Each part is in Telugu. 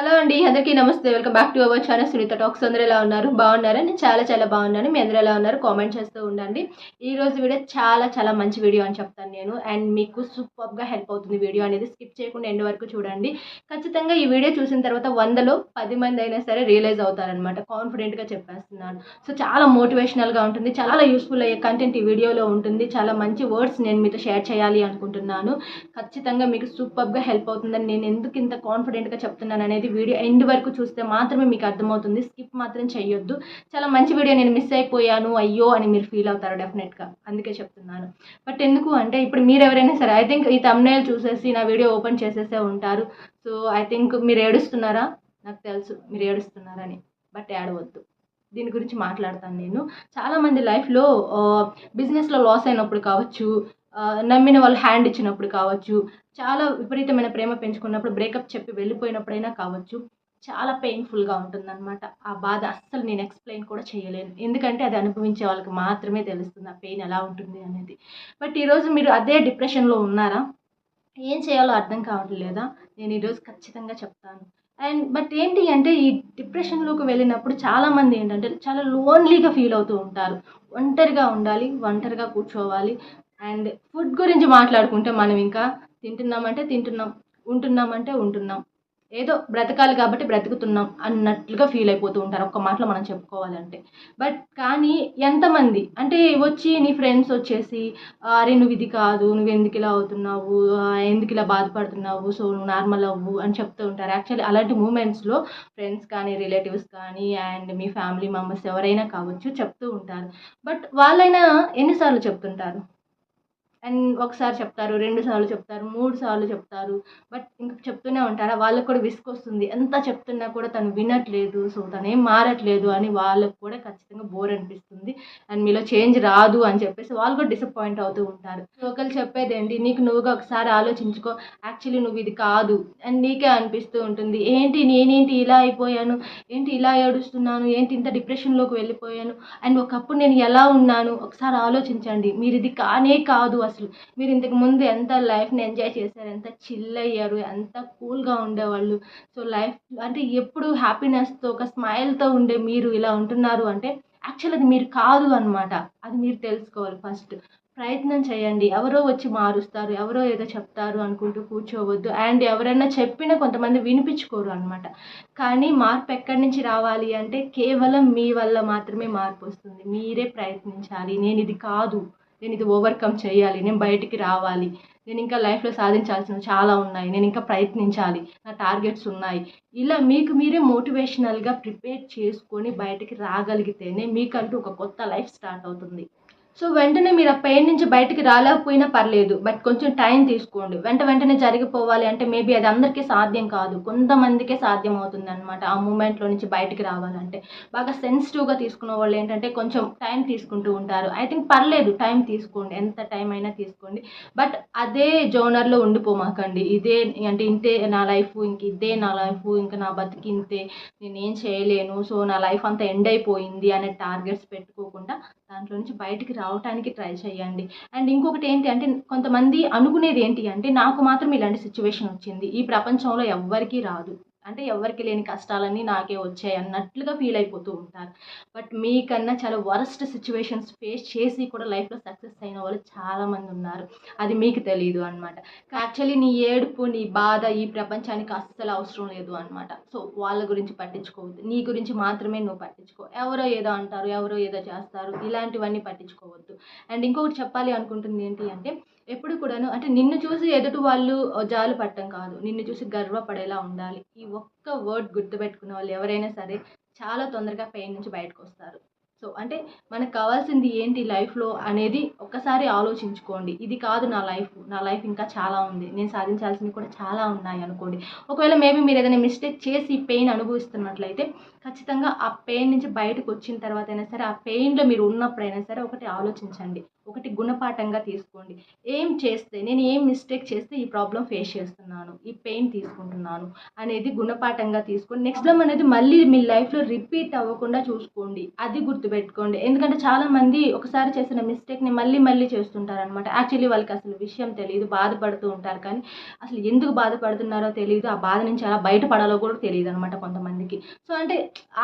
హలో అండి అందరికీ నమస్తే. Welcome back to our channel Sunitha talks. అందరూ ఎలా ఉన్నారు? బాగున్నారా? నేను చాలా చాలా బాగున్నాను. మీ అందరూ ఎలా ఉన్నారు? కామెంట్ చేస్తూ ఉండండి. ఈ రోజు వీడియో చాలా చాలా మంచి వీడియో అని చెప్తాను నేను. అండ్ మీకు సూపర్గా హెల్ప్ అవుతుంది వీడియో అనేది. స్కిప్ చేయకుండా ఎండ్ వరకు చూడండి. ఖచ్చితంగా ఈ వీడియో చూసిన తర్వాత వందలో పది మంది అయినా సరే రియలైజ్ అవుతారనమాట కాన్ఫిడెంట్గా చెప్పేస్తున్నాను. సో చాలా మోటివేషనల్గా ఉంటుంది. చాలా యూస్ఫుల్ అయ్యే కంటెంట్ ఈ వీడియోలో ఉంటుంది. చాలా మంచి వర్డ్స్ నేను మీతో షేర్ చేయాలి అనుకుంటున్నాను. ఖచ్చితంగా మీకు సూపర్గా హెల్ప్ అవుతుందని నేను ఎందుకు ఇంత కాన్ఫిడెంట్గా చెప్తున్నాను అనేది వీడియో ఎండ్ వరకు చూస్తే మాత్రమే మీకు అర్థమవుతుంది. స్కిప్ మాత్రం చేయొద్దు చాలా మంచి వీడియో నేను మిస్ అయిపోయాను. అయ్యో అని మీరు ఫీల్ అవుతారు డెఫినెట్గా. అందుకే చెప్తున్నాను. బట్ ఎందుకు అంటే ఇప్పుడు మీరు ఎవరైనా సరే ఐ థింక్ ఈ తమ్నేల్ చూసేసి నా వీడియో ఓపెన్ చేసేసే ఉంటారు. సో ఐ థింక్ మీరు ఏడుస్తున్నారా? నాకు తెలుసు మీరు ఏడుస్తున్నారని. బట్ ఏడవద్దు. దీని గురించి మాట్లాడతాను నేను. చాలామంది లైఫ్లో బిజినెస్లో లాస్ అయినప్పుడు కావచ్చు నమ్మిన వాళ్ళు హ్యాండ్ ఇచ్చినప్పుడు కావచ్చు చాలా విపరీతమైన ప్రేమ పెంచుకున్నప్పుడు బ్రేకప్ చెప్పి వెళ్ళిపోయినప్పుడైనా కావచ్చు చాలా పెయిన్ఫుల్గా ఉంటుందన్నమాట. ఆ బాధ అస్సలు నేను ఎక్స్ప్లెయిన్ కూడా చేయలేను. ఎందుకంటే అది అనుభవించే వాళ్ళకి మాత్రమే తెలుస్తుంది ఆ పెయిన్ ఎలా ఉంటుంది అనేది. బట్ ఈరోజు మీరు అదే డిప్రెషన్లో ఉన్నారా? ఏం చేయాలో అర్థం కావట్లేదా? నేను ఈరోజు ఖచ్చితంగా చెప్తాను. అండ్ బట్ ఏంటి అంటే ఈ డిప్రెషన్లోకి వెళ్ళినప్పుడు చాలామంది ఏంటంటే చాలా లోన్లీగా ఫీల్ అవుతూ ఉంటారు. ఒంటరిగా ఉండాలి ఒంటరిగా కూర్చోవాలి అండ్ ఫుడ్ గురించి మాట్లాడుకుంటే మనం ఇంకా తింటున్నామంటే తింటున్నాం ఉంటున్నామంటే ఉంటున్నాం. ఏదో బ్రతకాలి కాబట్టి బ్రతుకుతున్నాం అన్నట్లుగా ఫీల్ అయిపోతూ ఉంటారు. ఒక్క మాటలో మనం చెప్పుకోవాలంటే. బట్ కానీ ఎంతమంది అంటే వచ్చి నీ ఫ్రెండ్స్ వచ్చేసి అరే నువ్వు ఇది కాదు నువ్వు ఎందుకు ఇలా అవుతున్నావు ఎందుకు ఇలా బాధపడుతున్నావు సో నువ్వు నార్మల్ అవ్వు అని చెప్తూ ఉంటారు. యాక్చువల్లీ అలాంటి మూమెంట్స్లో ఫ్రెండ్స్ కానీ రిలేటివ్స్ కానీ అండ్ మీ ఫ్యామిలీ మెంబర్స్ ఎవరైనా కావచ్చు చెప్తూ ఉంటారు. బట్ వాళ్ళైనా ఎన్నిసార్లు చెప్తుంటారు? అండ్ ఒకసారి చెప్తారు రెండు సార్లు చెప్తారు మూడు సార్లు చెప్తారు. బట్ ఇంకా చెప్తూనే ఉంటారా వాళ్ళకి కూడా విసుకొస్తుంది ఎంత చెప్తున్నా కూడా తను వినట్లేదు సో తను ఏం మారట్లేదు అని వాళ్ళకు కూడా ఖచ్చితంగా బోర్ అనిపిస్తుంది. అండ్ మీలో చేంజ్ రాదు అని చెప్పేసి వాళ్ళు కూడా డిసప్పాయింట్ అవుతూ ఉంటారు. లోకల్ చెప్పేదేంటి చెప్పేది ఏంటి నీకు నువ్వుగా ఒకసారి ఆలోచించుకో యాక్చువల్లీ నువ్వు ఇది కాదు. అండ్ నీకే అనిపిస్తూ ఉంటుంది ఏంటి నేనేంటి ఇలా అయిపోయాను? ఏంటి ఇలా ఏడుస్తున్నాను? ఏంటి ఇంత డిప్రెషన్లోకి వెళ్ళిపోయాను? అండ్ ఒకప్పుడు నేను ఎలా ఉన్నాను? ఒకసారి ఆలోచించండి మీరు ఇది కానే కాదు అసలు మీరు ఇంతకు ముందు ఎంత లైఫ్ని ఎంజాయ్ చేశారు ఎంత చిల్ అయ్యారు ఎంత కూల్గా ఉండేవాళ్ళు. సో లైఫ్ అంటే ఎప్పుడు హ్యాపీనెస్తో ఒక స్మైల్తో ఉండే మీరు ఇలా ఉంటున్నారు అంటే యాక్చువల్ అది మీరు కాదు అనమాట అది మీరు తెలుసుకోవాలి ఫస్ట్ ప్రయత్నం చేయండి. ఎవరో వచ్చి మారుస్తారు ఎవరో ఏదో చెప్తారు అనుకుంటూ కూర్చోవద్దు. అండ్ ఎవరైనా చెప్పినా కొంతమంది వినిపించుకోరు అనమాట కానీ మార్పు ఎక్కడి నుంచి రావాలి అంటే కేవలం మీ వల్ల మాత్రమే మార్పు వస్తుంది. మీరే ప్రయత్నించాలి. నేను ఇది కాదు. నేను ఇది ఓవర్కమ్ చేయాలి నేను బయటికి రావాలి నేను ఇంకా లైఫ్లో సాధించాల్సినవి చాలా ఉన్నాయి నేను ఇంకా ప్రయత్నించాలి నా టార్గెట్స్ ఉన్నాయి. ఇలా మీకు మీరే మోటివేషనల్గా ప్రిపేర్ చేసుకొని బయటికి రాగలిగితేనే మీకంటూ ఒక కొత్త లైఫ్ స్టార్ట్ అవుతుంది. సో వెంటనే మీరు ఆ పెయిన్ నుంచి బయటికి రాలేకపోయినా పర్లేదు బట్ కొంచెం టైం తీసుకోండి. వెంట వెంటనే జరిగిపోవాలి అంటే మేబీ అది అందరికీ సాధ్యం కాదు. కొంతమందికే సాధ్యం అవుతుంది అనమాట ఆ మూమెంట్లో నుంచి బయటికి రావాలంటే. బాగా సెన్సిటివ్గా తీసుకున్న వాళ్ళు ఏంటంటే కొంచెం టైం తీసుకుంటూ ఉంటారు. ఐ థింక్ పర్లేదు టైం తీసుకోండి. ఎంత టైం అయినా తీసుకోండి. బట్ అదే జోనర్లో ఉండిపోమాకండి. ఇదే అంటే ఇంతే నా లైఫ్ ఇంక ఇదే నా లైఫ్ ఇంకా నా బతికి ఇంతే. నేనేం చేయలేను. సో నా లైఫ్ అంతా ఎండ్ అయిపోయింది అనే టార్గెట్స్ పెట్టుకోకుండా దాంట్లో నుంచి బయటికి రావాలి. రావటానికి ట్రై చేయండి. అండ్ ఇంకొకటి ఏంటి అంటే కొంతమంది అనుకునేది ఏంటి అంటే నాకు మాత్రం ఇలాంటి సిచ్యువేషన్ వచ్చింది. ఈ ప్రపంచంలో ఎవ్వరికీ రాదు. అంటే ఎవరికి లేని కష్టాలన్నీ నాకే వచ్చాయి అన్నట్లుగా ఫీల్ అయిపోతూ ఉంటారు. బట్ మీకన్నా చాలా వరస్ట్ సిచ్యువేషన్స్ ఫేస్ చేసి కూడా లైఫ్లో సక్సెస్ అయిన వాళ్ళు చాలామంది ఉన్నారు. అది మీకు తెలియదు అనమాట యాక్చువల్లీ నీ ఏడుపు నీ బాధ ఈ ప్రపంచానికి అస్సలు అవసరం లేదు అనమాట సో వాళ్ళ గురించి పట్టించుకోవద్దు. నీ గురించి మాత్రమే నువ్వు పట్టించుకో. ఎవరో ఏదో అంటారు ఎవరో ఏదో చేస్తారు. ఇలాంటివన్నీ పట్టించుకోవద్దు. అండ్ ఇంకొకటి చెప్పాలి అనుకుంటుంది ఏంటి అంటే ఎప్పుడు కూడాను అంటే నిన్ను చూసి ఎదుటి వాళ్ళు జాలు పట్టడం కాదు. నిన్ను చూసి గర్వపడేలా ఉండాలి. ఈ ఒక్క వర్డ్ గుర్తుపెట్టుకున్న వాళ్ళు ఎవరైనా సరే చాలా తొందరగా పెయిన్ నుంచి బయటకు వస్తారు సో అంటే మనకు కావాల్సింది ఏంటి లైఫ్లో అనేది ఒక్కసారి ఆలోచించుకోండి. ఇది కాదు నా లైఫ్ నా లైఫ్ ఇంకా చాలా ఉంది. నేను సాధించాల్సినవి కూడా చాలా ఉన్నాయి అనుకోండి. ఒకవేళ మేబీ మీరు ఏదైనా మిస్టేక్ చేసి పెయిన్ అనుభవిస్తున్నట్లయితే ఖచ్చితంగా ఆ పెయిన్ నుంచి బయటకు వచ్చిన తర్వాత అయినా సరే ఆ పెయిన్లో మీరు ఉన్నప్పుడైనా సరే ఒకటి ఆలోచించండి. ఒకటి గుణపాఠంగా తీసుకోండి. ఏం చేస్తే నేను ఏం మిస్టేక్ చేస్తే ఈ ప్రాబ్లం ఫేస్ చేస్తున్నాను ఈ పెయిన్ తీసుకుంటున్నాను అనేది గుణపాఠంగా తీసుకోండి నెక్స్ట్ టైం అనేది మళ్ళీ మీ లైఫ్లో రిపీట్ అవ్వకుండా చూసుకోండి. అది గుర్తు గుర్తుపెట్టుకోండి. ఎందుకంటే చాలామంది ఒకసారి చేసిన మిస్టేక్ని మళ్ళీ మళ్ళీ చేస్తుంటారు అనమాట యాక్చువల్లీ వాళ్ళకి అసలు విషయం తెలియదు బాధపడుతూ ఉంటారు. కానీ అసలు ఎందుకు బాధపడుతున్నారో తెలియదు ఆ బాధ నుంచి ఎలా బయటపడాలో కూడా తెలియదు అనమాట కొంతమందికి. సో అంటే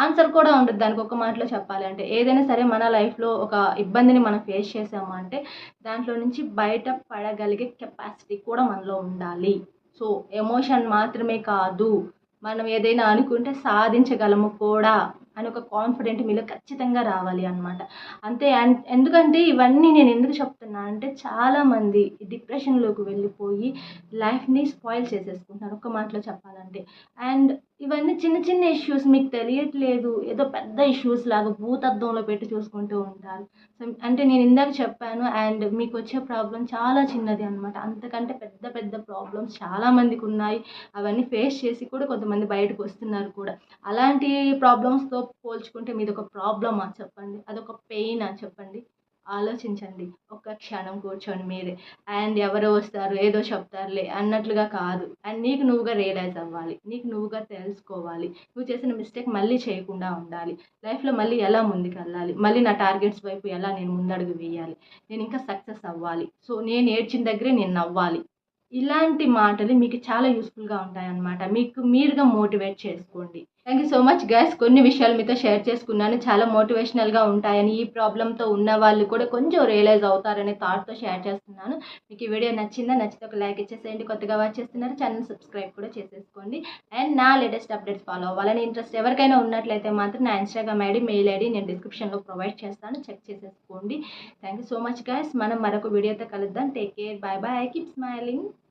ఆన్సర్ కూడా ఉండదు. దానికి ఒక మాటలో చెప్పాలి అంటే ఏదైనా సరే మన లైఫ్లో ఒక ఇబ్బందిని మనం ఫేస్ చేసాము అంటే దాంట్లో నుంచి బయట పడగలిగే కెపాసిటీ కూడా మనలో ఉండాలి. సో ఎమోషన్ మాత్రమే కాదు. మనం ఏదైనా అనుకుంటే సాధించగలము కూడా. అని ఒక కాన్ఫిడెంట్ మీలో ఖచ్చితంగా రావాలి అనమాట అంతే ఎందుకంటే ఇవన్నీ నేను ఎందుకు చెప్తున్నా అంటే చాలామంది డిప్రెషన్లోకి వెళ్ళిపోయి లైఫ్ని స్పాయిల్ చేసేసుకుంటున్నారు. ఒక మాటలో చెప్పాలంటే. అండ్ ఇవన్నీ చిన్న చిన్న ఇష్యూస్ మీకు తెలియట్లేదు. ఏదో పెద్ద ఇష్యూస్ లాగా భూతత్వంలో పెట్టి చూసుకుంటూ ఉంటారు. సో అంటే నేను ఇందాక చెప్పాను అండ్ మీకు వచ్చే ప్రాబ్లం చాలా చిన్నది అనమాట అంతకంటే పెద్ద పెద్ద ప్రాబ్లమ్స్ చాలామందికి ఉన్నాయి. అవన్నీ ఫేస్ చేసి కూడా కొంతమంది బయటకు వస్తున్నారు కూడా. అలాంటి ప్రాబ్లమ్స్తో పోల్చుకుంటే మీది ఒక ప్రాబ్లమా చెప్పండి. అదొక పెయినా చెప్పండి. ఆలోచించండి. ఒక్క క్షణం కూర్చొని మీరే. అండ్ ఎవరో వస్తారు ఏదో చెప్తారులే అన్నట్లుగా కాదు. అండ్ నీకు నువ్వుగా రియలైజ్ అవ్వాలి. నీకు నువ్వుగా తెలుసుకోవాలి. నువ్వు చేసిన మిస్టేక్ మళ్ళీ చేయకుండా ఉండాలి. లైఫ్లో మళ్ళీ ఎలా ముందుకు వెళ్ళాలి మళ్ళీ నా టార్గెట్స్ వైపు ఎలా నేను ముందడుగు వేయాలి? నేను ఇంకా సక్సెస్ అవ్వాలి. సో నేను ఏడ్చిన దగ్గరే నేను నవ్వాలి. ఇలాంటి మాటలు మీకు చాలా యూస్ఫుల్గా ఉంటాయన్నమాట. మీకు మీరుగా మోటివేట్ చేసుకోండి. Thank you so much guys కొన్ని విషయాలు మీతో షేర్ చేసుకున్నాను. చాలా మోటివేషనల్గా ఉంటాయని ఈ ప్రాబ్లంతో ఉన్న వాళ్ళు కూడా కొంచెం రియలైజ్ అవుతారనే థాట్తో షేర్ చేస్తున్నాను. మీకు ఈ వీడియో నచ్చిందా? నచ్చితే ఒక లైక్ ఇచ్చేసేయండి. కొత్తగా వాచ్ చేస్తున్నారు ఛానల్ సబ్స్క్రైబ్ కూడా చేసేసుకోండి. అండ్ నా లేటెస్ట్ అప్డేట్స్ ఫాలో అవ్వాలని ఇంట్రెస్ట్ ఎవరికైనా ఉన్నట్లయితే మాత్రం నా ఇన్స్టాగ్రామ్ ఐడి మెయిల్ ఐడి నేను డిస్క్రిప్షన్లో ప్రొవైడ్ చేస్తాను. చెక్ చేసేసుకోండి. Thank you so much guys మనం మరొక వీడియోతో కలుద్దాం. Take care bye bye keep smiling